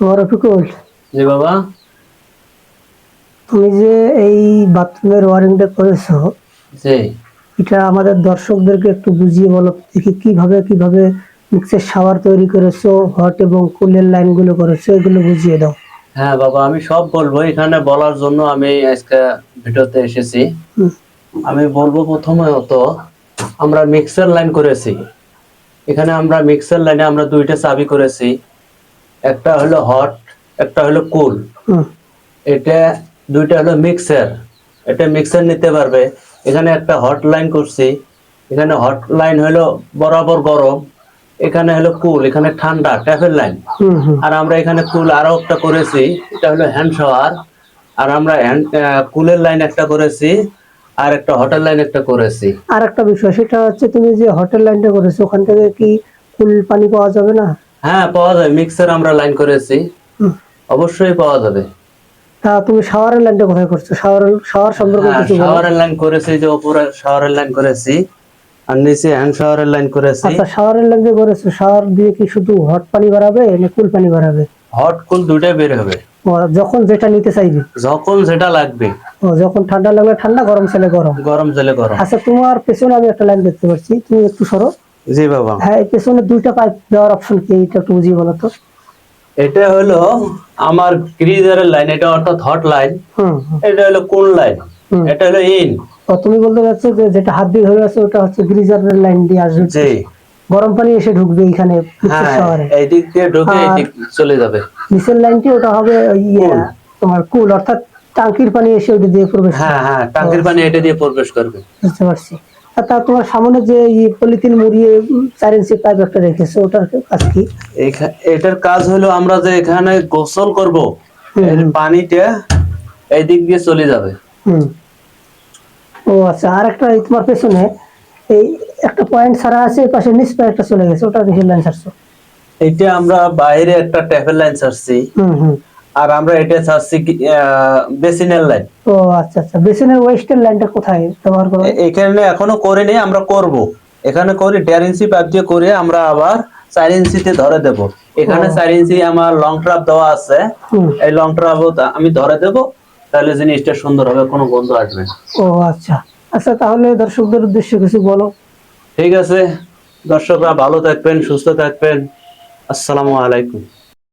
রফিকুল জি বাবা। তুমি যে এই বাথরুমের ওয়ারিংটা করেছ জি। এটা আমাদের দর্শকদেরকে একটু বুঝিয়ে বলো দেখি কীভাবে কীভাবে মিক্সের শাওয়ার তৈরি করেছ হট এবং কুলের লাইনগুলো করেছ এগুলো বুঝিয়ে দাও। হ্যাঁ বাবা আমি সব বলব। এখানে বলার জন্য আমি আজকে ভিডিওতে এসেছি। আমি বলব প্রথমে প্রথমত আমরা মিক্সার লাইন করেছি। এখানে আমরা মিক্সার লাইনে আমরা দুইটা চাবি করেছি। একটা হলো হট একটা হলো কুল এটা দুইটা হলো মিক্সার এটা মিক্সার নিতে পারবে। এখানে একটা হট লাইন করছি। এখানে হট লাইন হলো বরাবর গরম। এখানে হলো কুল এখানে ঠান্ডা ট্যাপের লাইন। আর আমরা এখানে কুল আরও একটা করেছি। এটা হলো হ্যান্ড শাওয়ার আর আমরা কুলের লাইন একটা করেছি। আর একটা হোটেল লাইন একটা করেছি। আর একটা বিষয় সেটা হচ্ছে তুমি যে হোটেল লাইনটা করেছ ওখান থেকে কি কুল পানি পাওয়া যাবে না? হ্যাঁ পাওয়া যাবে মিক্সার আমরা লাইন করেছি। অবশ্যই পাওয়া যাবে। তা তুমি শাওয়ারের লাইনটা কোথায় করছ? শাওয়ার শাওয়ার সম্পর্কে হ্যাঁ, কিছু শাওয়ারের লাইন করেছি যে উপরে শাওয়ারের লাইন করেছি আর নিচে হ্যান্ড শাওয়ারের লাইন করেছি। আচ্ছা শাওয়ারের লাইন যে করেছ। শাওয়ার দিয়ে কি শুধু হট পানি বাড়াবে না কুল পানি বাড়াবে? হট কুল দুটাই বের হবে। যখন যেটা নিতে চাইবে? যখন যেটা লাগবে। ও যখন ঠান্ডা লাগলে ঠান্ডা গরম ছেলে গরম। গরম জলে গরম। আচ্ছা তোমার পেছনে আমি একটা লাইন দেখতে পাচ্ছি। তুমি একটু সরো। জি বাবা। হ্যাঁ পেছনে দুইটা পাইপ দেওয়ার অপশন কি? এটা একটু বুঝিয়ে বলো তো। এটা হলো আমার লাইন এটা অর্থাৎ হট লাইন। এটা হলো কোন লাইন এটা হলো ইন তুমি বলতে যে যেটা হাত দিয়ে ধরে আছে ওটা হচ্ছে গ্রিজারের লাইন দিয়ে আসবে। জি। গরম পানি এসে ঢুকবে এখানে হ্যাঁ শহরে। এই দিক দিয়ে ঢুকে এই দিক চলে যাবে। নিচের লাইনটি ওটা হবে ইয়ে, তোমার কুল অর্থাৎ টাঙ্কির পানি এসে ওটা দিয়ে প্রবেশ করবে। হ্যাঁ হ্যাঁ টাঙ্কির পানি এটা দিয়ে প্রবেশ করবে। বুঝতে পারছি। তা তোমার সামনে যে পলিথিন মুড়িয়ে চার ইঞ্চি পাইপ একটা রেখেছো ওটার কাজ কি? এটার কাজ হলো আমরা যে এখানে গোসল করব। পানিটা এই দিক দিয়ে চলে যাবে। ও আচ্ছা আর একটা তোমার পেছনে এই একটা পয়েন্ট ছাড়া আছে পাশে নিচ পয়েন্টটা চলে গেছে ওটা কিসের লাইন ছাড়ছো? এটা আমরা বাইরে একটা ট্যাপের লাইন ছাড়ছি। হুম হুম। আর আমরা এটা আহ, বেসিনের লাইন ও আচ্ছা আচ্ছা। বেসিনের ওয়েস্টের লাইনটা কোথায় ব্যবহার করো এখানে এখনও করিনি আমরা করব। এখানে করি দেড় ইঞ্চি পাইপ দিয়ে করে আমরা আবার চার ইঞ্চিতে ধরে দেব। এখানে। চার ইঞ্চি আমার লং ট্রাপ দেওয়া আছে। এই লং ট্রাপ আমি ধরে দেব তাহলে জিনিসটা সুন্দর হবে কোনো গন্ধ আসবে না। ও আচ্ছা। আচ্ছা তাহলে দর্শকদের উদ্দেশ্যে কিছু বলো। ঠিক আছে। দর্শকরা ভালো থাকবেন সুস্থ থাকবেন। আসসালামু আলাইকুম।